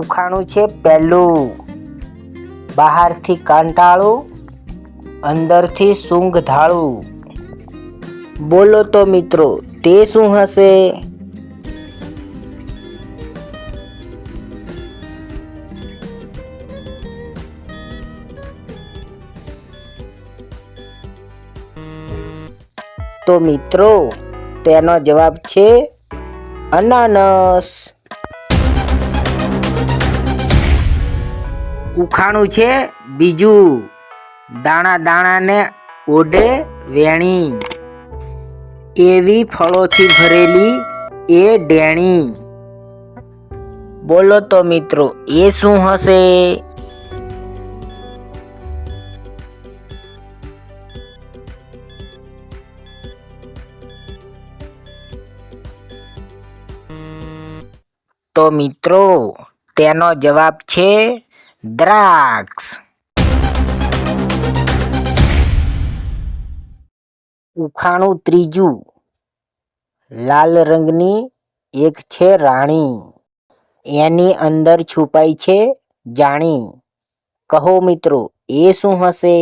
ઉખાણું છે પહેલું. બહારથી કાંટાળું, અંદરથી સૂંઘ બોલો તો મિત્રો, તે શું હશે? તો મિત્રો, તેનો જવાબ છે અનાનસ. ઉખાણું છે. બીજું, દાણા દાણાને ઓઢે વેણી. એવી ફળોથી ભરેલી એ ડેણી. બોલો તો મિત્રો, એ શું હશે? તો મિત્રો, તેનો જવાબ છે દ્રાક્ષ ઉખાણું ત્રીજું. લાલ રંગની એક છે રાણી. એની અંદર છુપાઈ છે જાણી. કહો મિત્રો, એ શું હશે?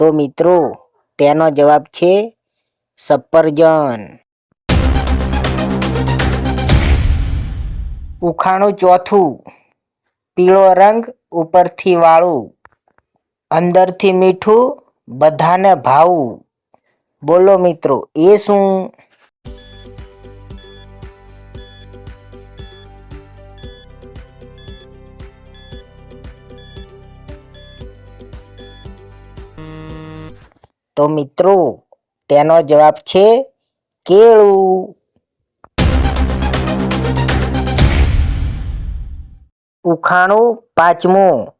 તો મિત્રો, તેનો જવાબ છે સફરજન. ઉખાણું ચોથું, પીળો રંગ ઉપરથી વાળું, અંદરથી મીઠું, બધાને ભાવું. બોલો મિત્રો, એ શું? તો મિત્રો, તેનો જવાબ છે કેળું. ઉખાણું પાંચમું.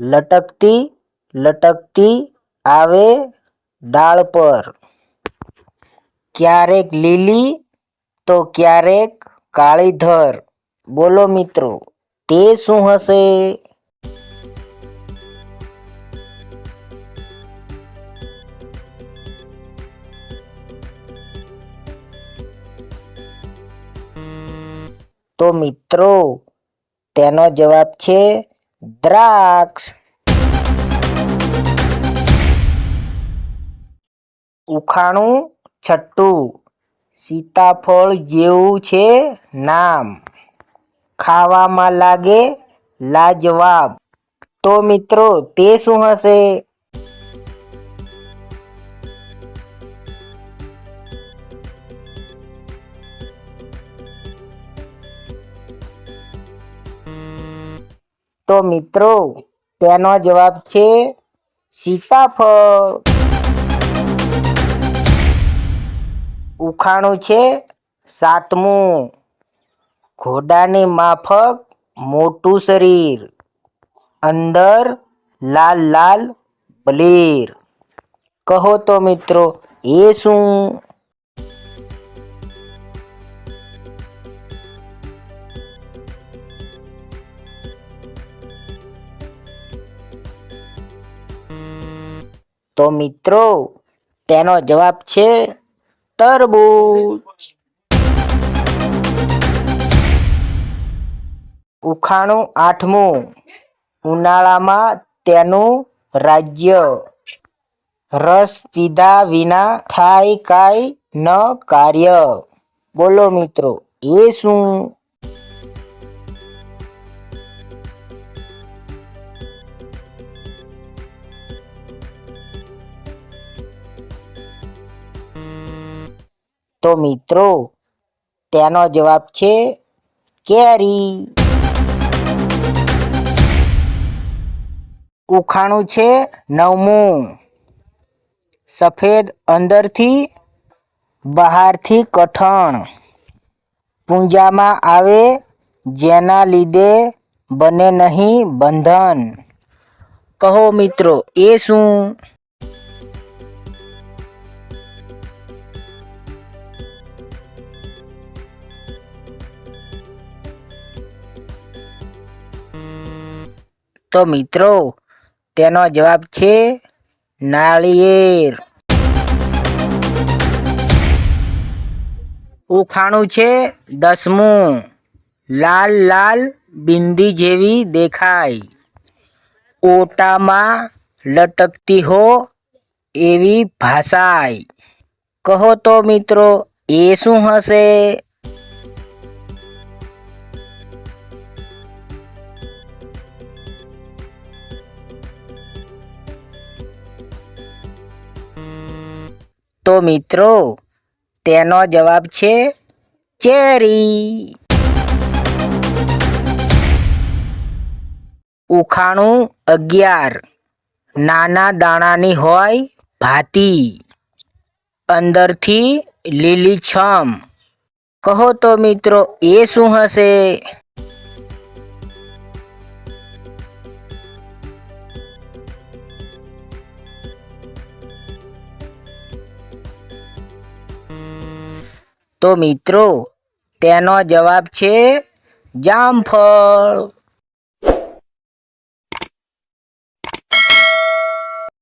લટકતી લટકતી આવે ડાળ પર. ક્યારેક લીલી, તો ક્યારેક કાળીધર. બોલો મિત્રો, તે શું હશે? તો મિત્રો, તેનો જવાબ છે દ્રાક્ષ. ઉખાણું છઠ્ઠું. સીતાફળ જેવું છે નામ. ખાવામાં લાગે લાજવાબ. તો મિત્રો, તે શું હશે? તો મિત્રો, તેનો જવાબ છે સીતાફળ. ઉખાણું છે સાતમું. ઘોડાની માફક મોટું શરીર. અંદર લાલ લાલ બલીર કહો તો મિત્રો, એ શું? તો મિત્રો, તેનો જવાબ છે તરબૂચ. ઉખાણું આઠમું. ઉનાળામાં તેનું રાજ્ય. રસ પીધા વિના થાય કાંઈ ન કાર્ય. બોલો મિત્રો, એ શું? તો મિત્રો, તેનો જવાબ છે કેરી. ઉખાણું છે નવમું. સફેદ અંદરથી બહારથી કઠણ. પૂંજામાં આવે જેના લીધે બને નહીં બંધન. કહો મિત્રો, એ શું? તો મિત્રો, તેનો જવાબ છે નાળિયેર. ઉખાણું છે દસમું. લાલ લાલ બિંદી જેવી દેખાય. ઓટામાં લટકતી હો એવી ભાષાય. કહો તો મિત્રો, એ શું હશે? તો મિત્રો, તેનો જવાબ છે ચેરી. ઉખાણું અગિયાર, નાના દાણાની હોય ભાતી. અંદરથી લીલીછમ કહો તો મિત્રો, એ શું હશે? તો મિત્રો તેનો જવાબ છે જામફળ.